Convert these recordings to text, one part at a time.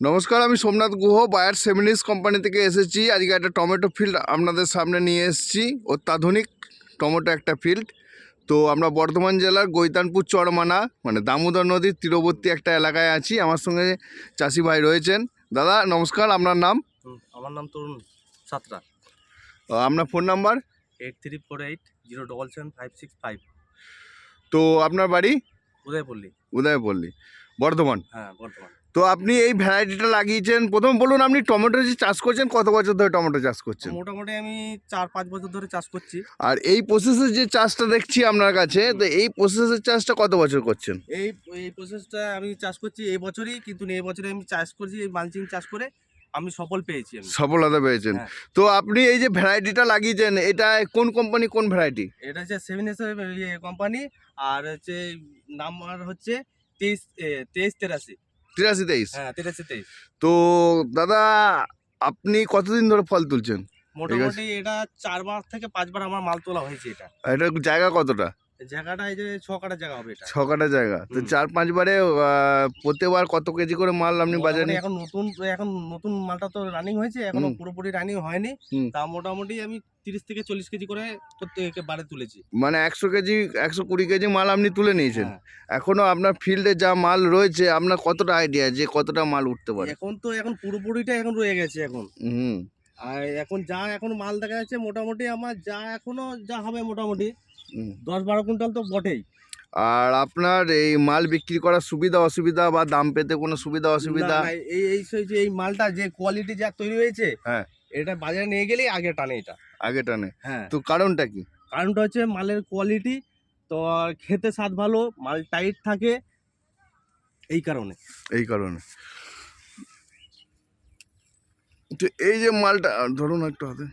নমস্কার আমি Somnath Guha Bayer Seminis company থেকে এসেছি। আজকে একটা টমেটো ফিল্ড আপনাদের সামনে নিয়ে এসেছি অত্যাধুনিক টমেটো একটা ফিল্ড। তো আমরা বর্ধমান জেলার গৈতানপুর চরমানা মানে দামোদর নদীর তীরবর্তী একটা এলাকায় আছি। আমার সঙ্গে চাষি ভাই রয়েছেন। দাদা নমস্কার আপনার নাম? আমার নাম তরুণ সাতরা। আপনার phone number? Eight three four eight zero double seven five six five. তো আপনার বাড়ি? উদয়পল্লী। উদয়পল্লী বর্ধমান। হ্যাঁ বর্ধমান। তো আপনি এই ভ্যারাইটিটা লাগিয়েছেন। প্রথম বলুন আপনি টমেটো যে চাষ করছেন কত বছর ধরে টমেটো চাষ করছেন? মোটামুটি আমি চার পাঁচ বছর ধরে চাষ করছি। আর এই প্রসেসের যে চাষটা দেখছি আপনার কাছে তো এই প্রসেসের চাষটা কত বছর করছেন? এই এই প্রসেসটা আমি চাষ করছি এই বছরই কিন্তু এই বছরে আমি চাষ করছি এই মালচিং চাষ করে আমি সফল পেয়েছি সফলতা পেয়েছেন। হ্যাঁ। তো আপনি এই যে ভ্যারাইটিটা লাগিয়েছেন এটা কোন কোম্পানি কোন ভ্যারাইটি? এটা হচ্ছে সেভেন এস কোম্পানি আর হচ্ছে নাম্বার হচ্ছে তেইশ তেইশ তেরাশি। তিরাশি তেইশ। হ্যাঁ তেরাশি তেইশ। তো দাদা আপনি কতদিন ধরে ফল তুলছেন? মোটামুটি এটা চারবার থেকে পাঁচবার আমার মাল তোলা হয়েছে এটা। এটার এটা জায়গা কতটা? জায়গাটা এই যে ছ কাটা জায়গা হবে এটা। ছ কাটা জায়গা। তো চার পাঁচবারে আহ, প্রত্যেকবার কত কেজি করে মাল আপনি বাজারে এখন নতুন এখন নতুন মালটা তো রানিং হয়েছে এখনও পুরোপুরি রানিং হয়নি। তা মোটামুটি আমি তিরিশ থেকে চল্লিশ কেজি করে প্রত্যেকে বারে তুলেছি। মানে একশো কেজি একশো কুড়ি কেজি মাল আপনি তুলে নিয়েছেন। হ্যাঁ। এখনও আপনার ফিল্ডে যা মাল রয়েছে আপনার কতটা আইডিয়া যে কতটা মাল উঠতে পারে? এখন তো এখন পুরোপুরিটা এখন রয়ে গেছে এখন। হুম। আর এখন যা এখন মাল দেখা যাচ্ছে মোটামুটি আমার যা এখনও যা হবে মোটামুটি। দশ বারো কুইন্টাল তো বটেই। আর আপনার এই মাল বিক্রি করার সুবিধা অসুবিধা বা দাম পেতে কোনো সুবিধা অসুবিধা? এই এই সেই যে এই মালটা যে কোয়ালিটি যা তৈরি হয়েছে হ্যাঁ। এটা বাজারে নিয়ে গেলেই আগে টানে এটা। আগে টানে। হ্যাঁ। তো কারণটা কি? কারণটা হচ্ছে মালের কোয়ালিটি তো খেতে স্বাদ ভালো মাল টাইট থাকে এই কারণে। এই কারণে। তো এই যে মালটা ধরুন একটু হাতে।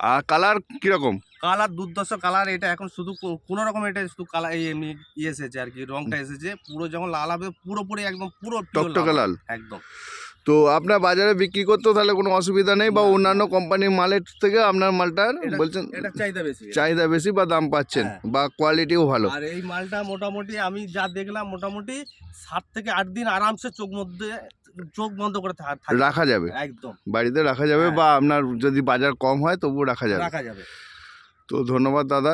আর কালার কীরকম? কালার দুর্দশ কালার এটা এখন শুধু কোনো রকম এটা শুধু কালার এমনি ইয়ে এসেছে আর কি রংটা এসেছে পুরো যখন লাল হবে পুরোপুরি একদম পুরো টকটকে লাল একদম। তো আপনার বাজারে বিক্রি করতেও তাহলে কোনো অসুবিধা নেই বা অন্যান্য কোম্পানির মালের থেকে আপনার মালটার বলছেন এটা চাহিদা বেশি। চাহিদা বেশি বা দাম পাচ্ছেন হ্যাঁ। বা কোয়ালিটিও ভালো। আর এই মালটা মোটামুটি আমি যা দেখলাম মোটামুটি সাত থেকে আট দিন আরামসে চোখ মধ্যে চোখ বন্ধ করে রাখা যাবে। একদম। বাড়িতে রাখা যাবে হ্যাঁ। বা আপনার যদি বাজার কম হয় তবুও রাখা যাবে। রাখা যাবে। তো ধন্যবাদ দাদা।